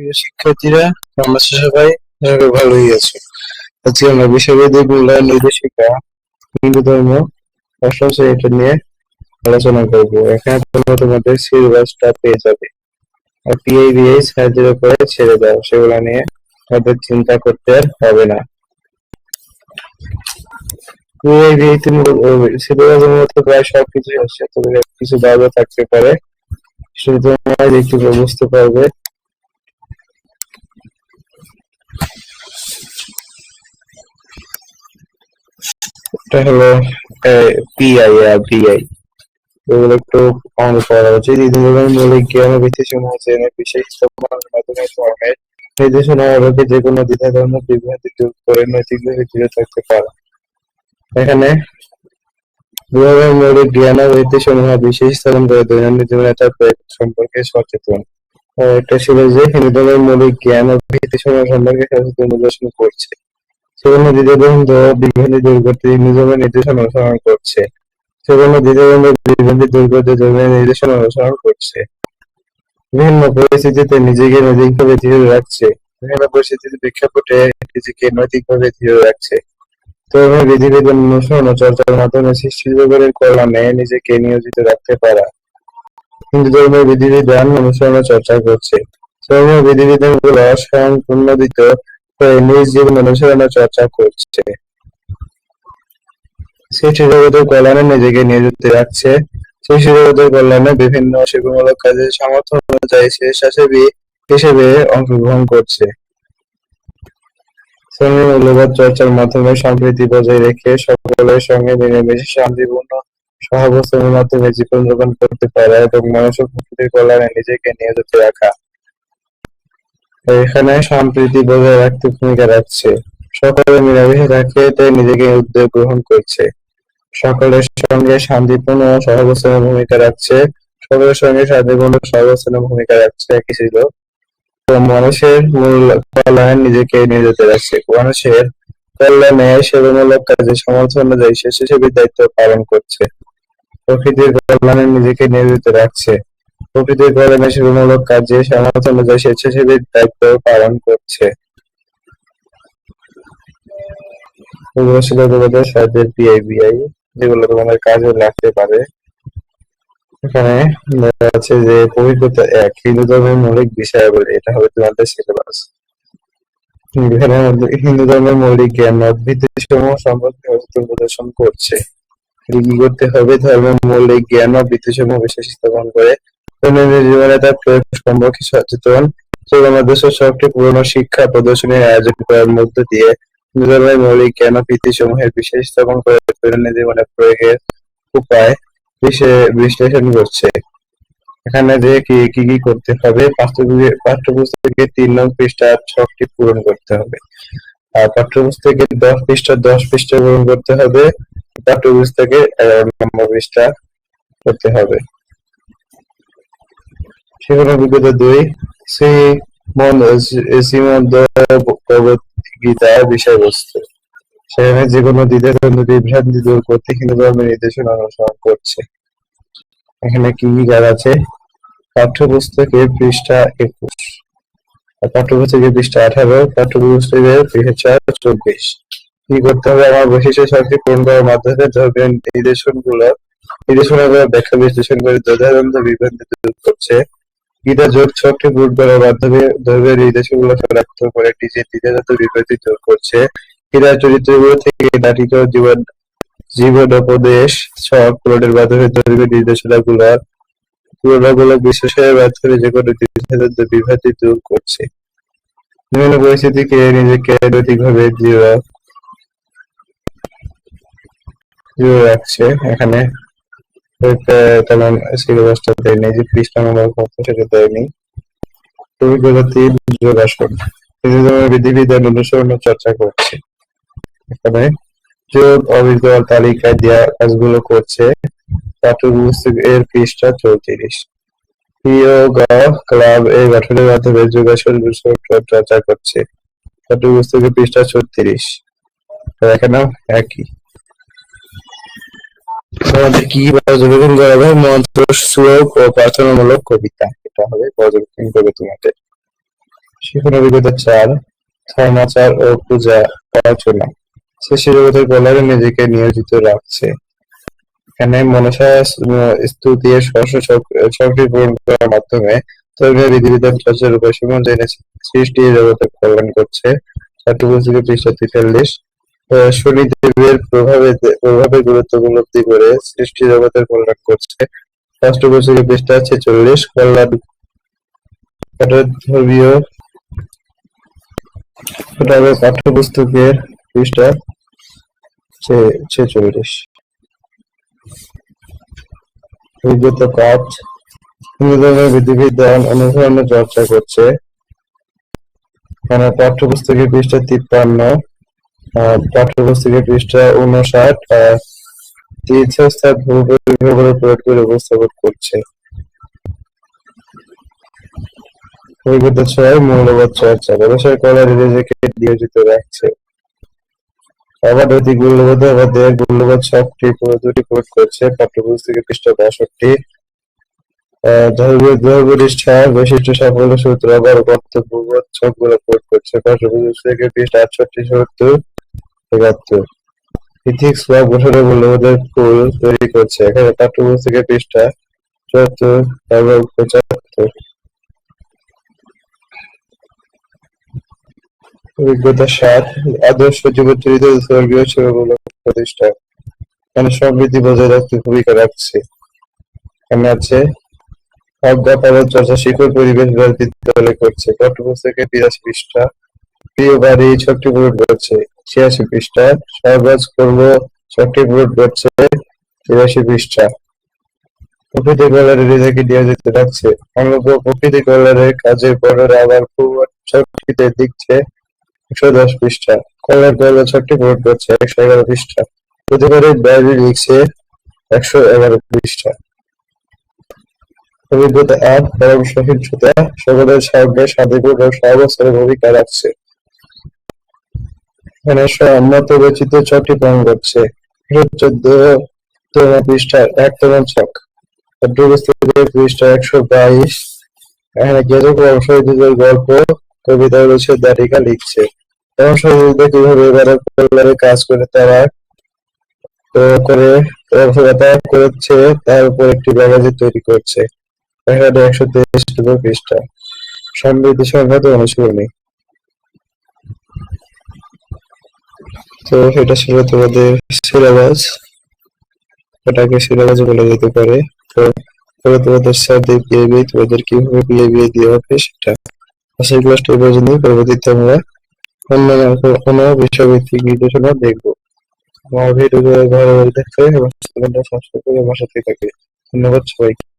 প্রিয় শিক্ষার্থীরা, নমস্কার সবাই। ভালোই আছে। আজকে আমরা বিশ্ববিদ্যালয় মূল্যায়ন নির্দেশিকা, হিন্দু ধর্ম, অষ্টম শ্রেণীটা নিয়ে আলোচনা করব। এখানে তোমরা তোমাদের সিলেবাসটা পেয়ে যাবে। আর পিআইবিএস সাহায্যের উপরে ছেড়ে দাও। সেগুলো নিয়ে তাদের চিন্তা করতে হবে না। পিআইবিএস সিলেবাসের মধ্যে প্রায় সবকিছুই আছে। তবে কিছু বাধা থাকতে পারে। সেটা তোমরা একটু বুঝতে পারবে এটা হলো পিআই আর পিআই এগুলো একটু অঙ্গ করা উচিত ইতিমধ্যে মৌলিক জ্ঞান ভিত্তি সমূহ বিশেষ মাধ্যমে ধর্মের নির্দেশনা আলোকে যে কোনো দ্বিধা ধর্ম বিভ্রান্তি দূর করে নৈতিকভাবে দৃঢ় থাকতে পারে এখানে ধর্মের মৌলিক জ্ঞান সমূহ বিশেষ স্থাপন করে দৈনন্দিন জীবনে তার প্রয়োগ সম্পর্কে সচেতন। এটা ছিল যে হিন্দু ধর্মের মৌলিক জ্ঞান ও ভিত্তি সমূহ সম্পর্কে সচেতন নিদর্শন করছে। দ্বিতীয়বন্ধ বিভ্রান্তি দূর করতে নির্দেশনা অনুসরণ করছে। বিভ্রান্তি দূর করতে নির্দেশনা অনুসরণ করছে। বিভিন্ন পরিস্থিতিতে নিজেকে নৈতিকভাবে দৃঢ় রাখছে। বিভিন্ন পরিস্থিতিতে প্রেক্ষাপটে নিজেকে নৈতিকভাবে দৃঢ় রাখছে। ধর্মের বিধিবিধান অনুসরণ ও চর্চার মাধ্যমে সৃষ্টি জগতের কল্যাণে নিজেকে নিয়োজিত রাখতে পারা। হিন্দু ধর্মের বিধিবিধান অনুসরণ চর্চা করছে। ধর্মীয় বিধিবিধানগুলো স্বয়ং উন্নতিত নিজ জীবন অনুসরণ চর্চা করছে। সৃষ্টি জগতের কল্যাণে নিজেকে নিয়োজিত রাখছে সৃষ্টি জগতের কল্যাণে বিভিন্ন সেবামূলক কাজে সামর্থ্য অনুযায়ী স্বেচ্ছাসেবী হিসেবে অংশগ্রহণ করছে। শ্রমের মূল্যবোধ চর্চার মাধ্যমে সম্প্রীতি বজায় রেখে সকলের সঙ্গে মিলেমিশে শান্তিপূর্ণ সহাবস্থানের মাধ্যমে জীবন যাপন করতে পারা এবং মানুষ ও প্রকৃতির কল্যাণে নিজেকে নিয়োজিত রাখা। এখানে সম্প্রীতি বজায় রাখতে ভূমিকা রাখছে। সকলে মিলেমিশে থাকে, তাই নিজেকে উদ্যোগ গ্রহণ করছে। সকলের সঙ্গে শান্তিপূর্ণ সহাবস্থানের ভূমিকা রাখছে। সকলের সঙ্গে শান্তিপূর্ণ সহাবস্থানের ভূমিকা রাখছে, একই ছিল। মানুষের মূল কল্যাণ নিজেকে নিয়োজিত রাখছে। মানুষের কল্যাণে সেবামূলক কাজে সামর্থ্য অনুযায়ী স্বেচ্ছাসেবীর দায়িত্ব পালন করছে। প্রকৃতির কল্যাণে নিজেকে নিয়োজিত রাখছে। প্রকৃতির কল্যাণে সেবামূলক কাজে সামর্থ্য অনুযায়ী স্বেচ্ছাসেবীর দায়িত্ব পালন করছে। এগুলো ছিল সাহায্যের পিআইবিআই যেগুলো তোমাদের কাজে লাগতে পারে। এখানে যাচ্ছে যে পবিত্রতা এক, হিন্দু ধর্মের মৌলিক বিষয়াবলী এটা হবে তোমাদের সিলেবাস এখানে হিন্দু ধর্মের মৌলিক জ্ঞান ভিত্তি সমূহ সম্পর্কে সচেতন প্রদর্শন করছে। কি করতে হবে? ধর্মের মৌলিক জ্ঞান ও ভিত্তি সমূহ বিশেষ স্থাপন করে দৈনন্দিন জীবনে তার প্রয়োগ সম্পর্কে সচেতন সেগুলোর মধ্যে একটি পুরনো শিক্ষা প্রদর্শনীর আয়োজন করার মধ্য দিয়ে হিন্দু মৌলিক জ্ঞান ও সমূহের বিশেষ স্থাপন করে দৈনন্দিন জীবনে প্রয়োগের উপায় বিশে- বিশ্লেষণ করছে এখানে যে কি কি কি করতে হবে পাঠ্যপুস্তকে তিন নং পৃষ্ঠার ছকটি পূরণ করতে হবে। আর পাঠ্যপুস্তকের দশ পৃষ্ঠা দশ পৃষ্ঠা পূরণ করতে হবে। পাঠ্যপুস্তকের এগারো নম্বর পৃষ্ঠা করতে হবে। সেখানে বিগত দুই শ্রী শ্রীমদ ভগবত গীতার বিষয়বস্তু। সেখানে যে কোনো দ্বন্দ্ব বিভ্রান্তি দূর করতে হিন্দু ধর্মের নির্দেশনা অনুসরণ করছে। এখানে কি কি কাজ আছে? পাঠ্যপুস্তকের পৃষ্ঠা একুশ। পাঠ্যপুস্তকের পৃষ্ঠা আঠারো পাঠ্যপুস্তকের পৃষ্ঠা চব্বিশ। কি করতে হবে? আমার বৈশিষ্ট্য শক্তি পূরণ করার মাধ্যমে ধর্মের নির্দেশনগুলো, নির্দেশনাগুলো ব্যাখ্যা বিশ্লেষণ করে দ্বন্দ্ব বিভ্রান্তি দূর করছে। গীতা যোগ ছকটি পূরণ করার মাধ্যমে ধর্মের নির্দেশনগুলো শনাক্ত করে নিজের দ্বিধাগত বিভ্রান্তি দূর করছে। গীতার চরিত্রগুলো থেকে নাটিত জীবন, জীবনোপদেশ ছক পূরণের মাধ্যমে ধর্মীয় নির্দেশনাগুলোর তুলনামূলক বিশ্লেষণের মাধ্যমে যে কোনো দ্বিধাদ্বন্দ্ব বিভ্রান্তি দূর করছে। বিভিন্ন পরিস্থিতিকে নিজেকে নৈতিকভাবে দৃঢ় রাখছে। এখানে তেমন সিলেবাসটা দেয়নি যে পৃষ্ঠা নম্বর কত সেটা দেয়নি অভিজ্ঞতা তিন যোগাসন হিন্দু বিধিবিধান অনুসরণ চর্চা করছে। এখানে যোগ অবিদ্যার তালিকায় দেওয়া কাজগুলো করছে পাঠ্যপুস্তক এর পৃষ্ঠা চৌত্রিশ। যোগ ক্লাব এই গঠনের মাধ্যমে যোগাসন বিষয়ক চর্চা করছে পাঠ্যপুস্তকের পৃষ্ঠা ছত্রিশ এখানেও একই। তোমাদের কি পর্যবেক্ষণ করা হবে মন্ত্র শ্লোক ও প্রার্থনামূলক কবিতা? এটা হবে পর্যবেক্ষণ করবে তোমাদের। শিখন অভিজ্ঞতা চার ধর্মাচার ও পূজা অর্চনা সৃষ্টি জগতের কল্যাণে নিজেকে নিয়োজিত রাখছে। এখানে মনসা স্তুতি এর ষষ্ঠ পূরণ করার মাধ্যমে ধর্মীয় বিধিবিধান চর্চার উপাসমান জেনে সৃষ্টি জগতের কল্যাণ করছে। চারটি পুস্তকের পৃষ্ঠা তেতাল্লিশ শনিদেবের প্রভাবে প্রভাবে গুরুত্ব উপলব্ধি করে সৃষ্টি জগতের কল্যাণ করছে। পুস্তকের পৃষ্ঠা ছেচল্লিশ কল্যাণ ধর্মীয় পাঠ্যপুস্তকের পৃষ্ঠা ছেচল্লিশ। অভিজ্ঞতা পাঁচ হিন্দু ধর্মের বিধিবিধান অনুসরণে চর্চা করছে। পাঠ্যপুস্তকের পৃষ্ঠা তিপ্পান্ন। আহ, পাঠ্যপুস্তকের পৃষ্ঠা উনষাট তীর্থস্থান ভূপরিভ্রমণের প্রয়োগ করে উপস্থাপন করছে। অভিজ্ঞতা ছয় মৌলবাদ চর্চা ব্যবসায় কলার নিজেকে নিয়োজিত রাখছে আবার অতি মূল্যবোধ আমাদের মূল্যবোধ ছকটি দুটি প্রয়োগ করছে। পাঠ্যপুস্তকের পৃষ্ঠা বাষট্টি। ধর্মীয় ধর্মনিষ্ঠা বৈশিষ্ট্য সাফল্য সূত্র আবার কর্তব্যবোধ ছকগুলো প্রয়োগ করছে। পাঠ্যপুস্তকের পৃষ্ঠা আটষট্টি সত্তর। একাত্তর। ইথিক্স ফুল তৈরি করছে। এখানে পৃষ্ঠা চুয়াত্তর এবং পঁচাত্তর। অভিজ্ঞতা সাত, আদর্শ জীবনচরিত ধর্মীয় সেবামূলক প্রতিষ্ঠা। এখানে সমৃদ্ধি বজায় রাখতে ভূমিকা রাখছে। এখানে আছে অজ্ঞাপালন চর্চা শিক্ষক পরিবেশ বিদ্যালয় করছে। পাঠ্যপুস্তকে পৃষ্ঠা। প্রিয় বাড়ি ছকটি পূরণ করছে। ছিয়াশি পৃষ্ঠা সহবাজ কর্ম ছকটি পূরণ করছে তিরাশি পৃষ্ঠা। প্রকৃতি কল্যাণে নিজেকে নিয়োজিত রাখছে অঙ্গ প্রকৃতি কল্যাণের কাজের পরের আবার ছকটিতে দিচ্ছে একশো দশ পৃষ্ঠা। কল্যাণ কল্যাণ ছকটি পূরণ করছে একশো এগারো পৃষ্ঠা। প্রতিবারের ডায়েরি লিখছে একশো এগারো পৃষ্ঠা। অভিজ্ঞতা আট, পরম সহিষ্ণুতা সকলের সঙ্গে স্বাধীন ও ভূমিকা রাখছে। এখানে সম্মত রচিত পূরণ করছে চোদ্দ তম পৃষ্ঠা একতম ছক। পাঠ্যপুস্তকের পৃষ্ঠা একশো বাইশ। এখানে কেজক বংশীদের গল্প কবিতা রয়েছে দারিকা লিখছে। শহীদদের কীভাবে এবারে কল্যাণে কাজ করে তারা করে যাতায়াত করেছে, তার উপর একটি ম্যাগাজিন তৈরি করছে। এখানে একশো তেইশ পৃষ্ঠা। সমৃদ্ধি সংঘাত অনুশীলনী। তো এটা ছিল তোমাদের সিলেবাস, এটাকে সিলেবাস বলা যেতে পারে। তো পরে তোমাদের সাথে পিএবি তোমাদের কীভাবে পিএবি দেওয়া হবে সেটা আশা ক্লাসটা পর্যন্তই। পরবর্তীতে আমরা অন্য কোনো বিষয়ভিত্তিক নির্দেশনা দেখব। আমার ভিডিও ভালো ভালো দেখতে এবং চ্যানেলটা সাবস্ক্রাইব করে সাথে থাকে ধন্যবাদ সবাইকে।